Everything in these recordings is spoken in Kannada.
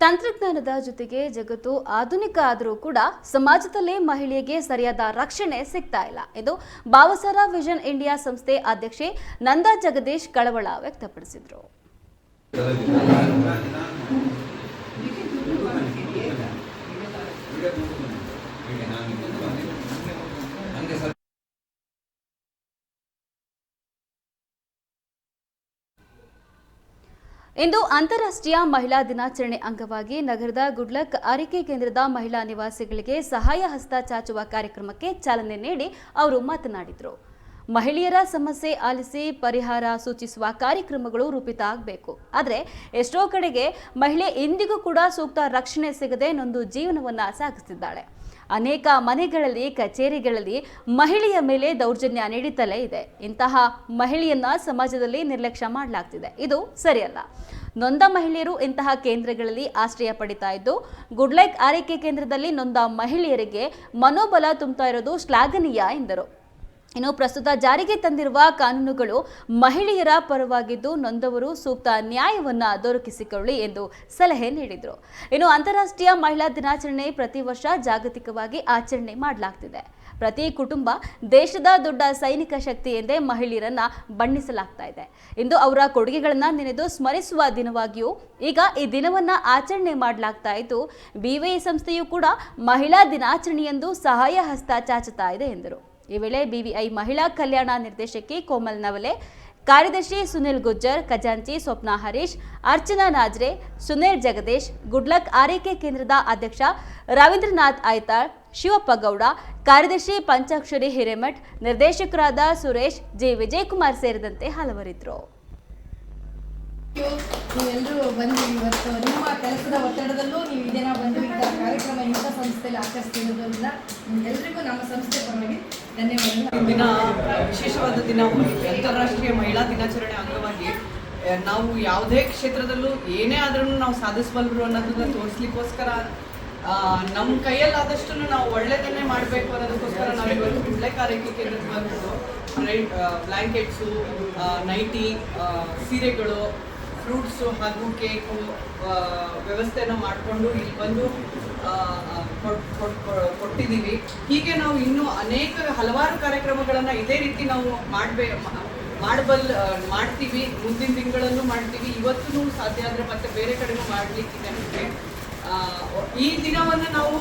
ತಂತ್ರಜ್ಞಾನದ ಜೊತೆಗೆ ಜಗತ್ತು ಆಧುನಿಕ ಆದರೂ ಕೂಡ ಸಮಾಜದಲ್ಲಿ ಮಹಿಳೆಗೆ ಸರಿಯಾದ ರಕ್ಷಣೆ ಸಿಗ್ತಾ ಇಲ್ಲ ಎಂದು ಭಾವಸಾರ ವಿಷನ್ ಇಂಡಿಯಾ ಸಂಸ್ಥೆ ಅಧ್ಯಕ್ಷೆ ನಂದಾ ಜಗದೀಶ್ ಕಳವಳ ವ್ಯಕ್ತಪಡಿಸಿದರು. ಇಂದು ಅಂತಾರಾಷ್ಟ್ರೀಯ ಮಹಿಳಾ ದಿನಾಚರಣೆ ಅಂಗವಾಗಿ ನಗರದ ಗುಡ್ಲಕ್ ಆರೈಕೆ ಕೇಂದ್ರದ ಮಹಿಳಾ ನಿವಾಸಿಗಳಿಗೆ ಸಹಾಯ ಹಸ್ತ ಚಾಚುವ ಕಾರ್ಯಕ್ರಮಕ್ಕೆ ಚಾಲನೆ ನೀಡಿ ಅವರು ಮಾತನಾಡಿದರು. ಮಹಿಳೆಯರ ಸಮಸ್ಯೆ ಆಲಿಸಿ ಪರಿಹಾರ ಸೂಚಿಸುವ ಕಾರ್ಯಕ್ರಮಗಳು ರೂಪಿತ ಆಗಬೇಕು. ಆದರೆ ಎಷ್ಟೋ ಕಡೆಗೆ ಮಹಿಳೆ ಇಂದಿಗೂ ಕೂಡ ಸೂಕ್ತ ರಕ್ಷಣೆ ಸಿಗದೆ ನೊಂದು ಜೀವನವನ್ನು ಸಾಗಿಸುತ್ತಿದ್ದಾಳೆ ಅನೇಕ ಮನೆಗಳಲ್ಲಿ, ಕಚೇರಿಗಳಲ್ಲಿ ಮಹಿಳೆಯ ಮೇಲೆ ದೌರ್ಜನ್ಯ ನಡೀತಲೇ ಇದೆ. ಇಂತಹ ಮಹಿಳೆಯನ್ನ ಸಮಾಜದಲ್ಲಿ ನಿರ್ಲಕ್ಷ್ಯ ಮಾಡಲಾಗ್ತಿದೆ. ಇದು ಸರಿಯಲ್ಲ. ನೊಂದ ಮಹಿಳೆಯರು ಇಂತಹ ಕೇಂದ್ರಗಳಲ್ಲಿ ಆಶ್ರಯ ಪಡಿತಾ ಇದ್ದು ಗುಡ್ ಲೈಕ್ ಆರೈಕೆ ಕೇಂದ್ರದಲ್ಲಿ ನೊಂದ ಮಹಿಳೆಯರಿಗೆ ಮನೋಬಲ ತುಂಬುತ್ತಾ ಇರೋದು ಶ್ಲಾಘನೀಯ ಎಂದರು. ಇನ್ನು ಪ್ರಸ್ತುತ ಜಾರಿಗೆ ತಂದಿರುವ ಕಾನೂನುಗಳು ಮಹಿಳೆಯರ ಪರವಾಗಿದ್ದು ನೊಂದವರು ಸೂಕ್ತ ನ್ಯಾಯವನ್ನ ದೊರಕಿಸಿಕೊಳ್ಳಿ ಎಂದು ಸಲಹೆ ನೀಡಿದರು. ಇನ್ನು ಅಂತಾರಾಷ್ಟ್ರೀಯ ಮಹಿಳಾ ದಿನಾಚರಣೆ ಪ್ರತಿ ವರ್ಷ ಜಾಗತಿಕವಾಗಿ ಆಚರಣೆ ಮಾಡಲಾಗ್ತಿದೆ. ಪ್ರತಿ ಕುಟುಂಬ ದೇಶದ ದೊಡ್ಡ ಸೈನಿಕ ಶಕ್ತಿ ಎಂದೇ ಮಹಿಳೆಯರನ್ನ ಬಣ್ಣಿಸಲಾಗ್ತಾ ಇದೆ. ಇಂದು ಅವರ ಕೊಡುಗೆಗಳನ್ನ ನೆನೆದು ಸ್ಮರಿಸುವ ದಿನವಾಗಿಯೂ ಈಗ ಈ ದಿನವನ್ನ ಆಚರಣೆ ಮಾಡಲಾಗ್ತಾ ಇದ್ದು ಬಿವೈ ಸಂಸ್ಥೆಯು ಕೂಡ ಮಹಿಳಾ ದಿನಾಚರಣೆಯೆಂದು ಸಹಾಯ ಹಸ್ತ ಚಾಚುತ್ತಾ ಇದೆ ಎಂದರು. ಈ ವೇಳೆ ಬಿವಿಐ ಮಹಿಳಾ ಕಲ್ಯಾಣ ನಿರ್ದೇಶಕಿ ಕೋಮಲ್ ನವಲೆ, ಕಾರ್ಯದರ್ಶಿ ಸುನಿಲ್ ಗುಜ್ಜರ್, ಖಜಾಂಚಿ ಸ್ವಪ್ನ ಹರೀಶ್, ಅರ್ಚನಾ ನಾಜ್ರೆ, ಸುನೀಲ್ ಜಗದೀಶ್, ಗುಡ್ಲಕ್ ಆರೈಕೆ ಕೇಂದ್ರದ ಅಧ್ಯಕ್ಷ ರವೀಂದ್ರನಾಥ್ ಆಯ್ತಾಳ್ ಶಿವಪ್ಪ ಗೌಡ, ಕಾರ್ಯದರ್ಶಿ ಪಂಚಾಕ್ಷರಿ ಹಿರೇಮಠ್, ನಿರ್ದೇಶಕರಾದ ಸುರೇಶ್, ಜಿ ವಿಜಯಕುಮಾರ್ ಸೇರಿದಂತೆ ಹಲವರಿದ್ದರು. ನೀವೆಲ್ಲರೂ ಇವತ್ತು ನಿಮ್ಮ ಕೆಲಸದ ಒತ್ತಡದಲ್ಲೂ ನೀವು ಇದೇನ ಕಾರ್ಯಕ್ರಮ ಇಂಥ ಸಂಸ್ಥೆಯಲ್ಲಿ ಎಲ್ರಿಗೂ ನಮ್ಮ ಸಂಸ್ಥೆ ಪರವಾಗಿ ಧನ್ಯವಾದಗಳು. ದಿನ, ವಿಶೇಷವಾದ ದಿನ, ಅಂತಾರಾಷ್ಟ್ರೀಯ ಮಹಿಳಾ ದಿನಾಚರಣೆ ಅಂಗವಾಗಿ ನಾವು ಯಾವುದೇ ಕ್ಷೇತ್ರದಲ್ಲೂ ಏನೇ ಆದ್ರೂ ನಾವು ಸಾಧಿಸಬಲ್ಲರು ಅನ್ನೋದನ್ನ ತೋರಿಸ್ಲಿಕ್ಕೋಸ್ಕರ ನಮ್ಮ ಕೈಯಲ್ಲಾದಷ್ಟು ನಾವು ಒಳ್ಳೆಯದನ್ನೇ ಮಾಡಬೇಕು ಅನ್ನೋದಕ್ಕೋಸ್ಕರ ನಾವು ಇವತ್ತು ಗುಡ್ಲೆ ಆರೈಕೆ ಕೇಂದ್ರಕ್ಕೆ ಬಂದು ಬ್ಲ್ಯಾಂಕೆಟ್ಸು ನೈಟಿ ಸೀರೆಗಳು, ಫ್ರೂಟ್ಸು ಹಾಗೂ ಕೇಕು ವ್ಯವಸ್ಥೆಯನ್ನು ಮಾಡಿಕೊಂಡು ಇಲ್ಲಿ ಬಂದು ಕೊಟ್ಟಿದ್ದೀವಿ. ಹೀಗೆ ನಾವು ಇನ್ನೂ ಅನೇಕ ಹಲವಾರು ಕಾರ್ಯಕ್ರಮಗಳನ್ನು ಇದೇ ರೀತಿ ನಾವು ಮಾಡಬೇ, ಮಾಡಬಲ್ ಮಾಡ್ತೀವಿ. ಮುಂದಿನ ತಿಂಗಳಲ್ಲೂ ಮಾಡ್ತೀವಿ. ಇವತ್ತು ಸಾಧ್ಯ ಆದರೆ ಮತ್ತೆ ಬೇರೆ ಕಡೆನೂ ಮಾಡಲಿಕ್ಕಿದೆ ನಮಗೆ. ಈ ದಿನವನ್ನು ನಾವು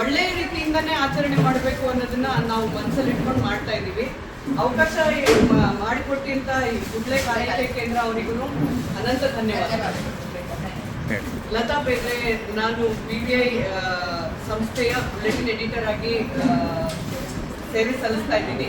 ಒಳ್ಳೆಯ ರೀತಿಯಿಂದನೇ ಆಚರಣೆ ಮಾಡಬೇಕು ಅನ್ನೋದನ್ನ ನಾವು ಮನಸ್ಸಲ್ಲಿ ಇಟ್ಕೊಂಡು ಮಾಡ್ತಾ ಇದ್ದೀವಿ. ಅವಕಾಶ ಮಾಡಿಕೊಟ್ಟಿಂತ ಈ ಗುಡ್ಲೆ ಕಾರ್ಯಕ್ರಮ ಕೇಂದ್ರ ಅವರಿಗೂ ಅನಂತ ಲತಾ ಬೇರೆ ನಾನು ಬಿ ಬಿ ಐ ಸಂಸ್ಥೆಯ ಬುಲೆಟಿನ್ ಎಡಿಟರ್ ಆಗಿ ಸೇವೆ ಸಲ್ಲಿಸ್ತಾ ಇದ್ದೀನಿ.